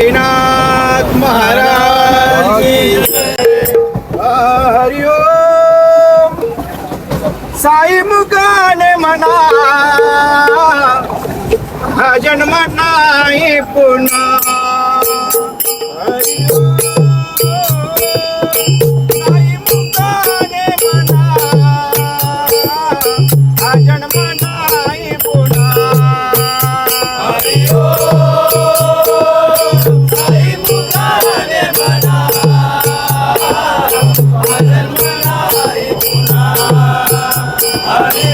श्रीनाथ महाराज हरिओम साई मुगाने म्हणा हा मनाई नाही